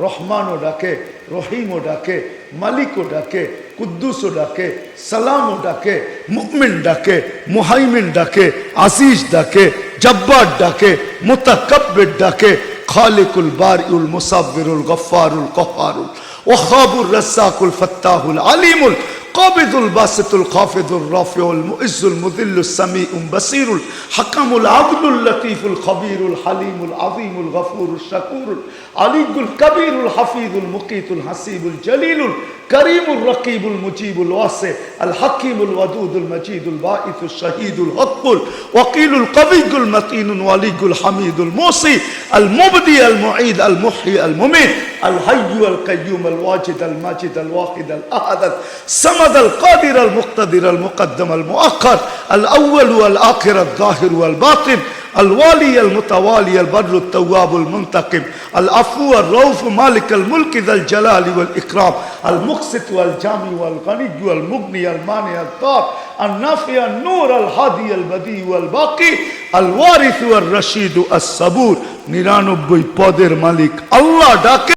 রহমানও ডাকে, রহিমও ডাকে, মালিকও ডাকে, কুদ্দুসও ডাকে, সালামও ডাকে মুকমিন ডাকে, মুহাইমিন ডাকে, আজিজ ডাকে, জব্বার ডাকে মোতাকবের ডাকে, খালিকুল বারিউল মুসাবিরুল গফারুল কফারুল ওহাবুর রসাকুল ফত্তাহুল আলিমুল কবিদুল বাসেতুল খফেদুল রফেউল মুইজুল মুদিল্লুল সামি উম বাসিরুল হাকামুল আবদুল লতিফুল খবিরুল হালিমুল আজিমুল গফুরুল শাকুরুল আলিগুল কবিরুল হাফিদুল মুকিতুল হাসিবুল জলিলুল করিমুল রকিবুল মুজিবুল ওয়াসে الحكيم الودود المجيد الباعث الشهيد الحق الوكيل القوي المتين الولي الحميد الموصي المبدي المعيد المحيي المميت الحي القيوم الواجد الماجد الواحد الأحد الصمد القادر المقتدر المقدم المؤخر الاول والاخر الظاهر والباطن الوالي المتوالي البر التواب المنتقم العفو الرؤوف مالك الملك ذا الجلال والإكرام المقسط والجامع والغني والمغني المانع الضار النافع النور الهادي البديع والباقي الوارث والرشيد الصبور নিরানব্বই পদের মালিক আল্লাহ ডাকে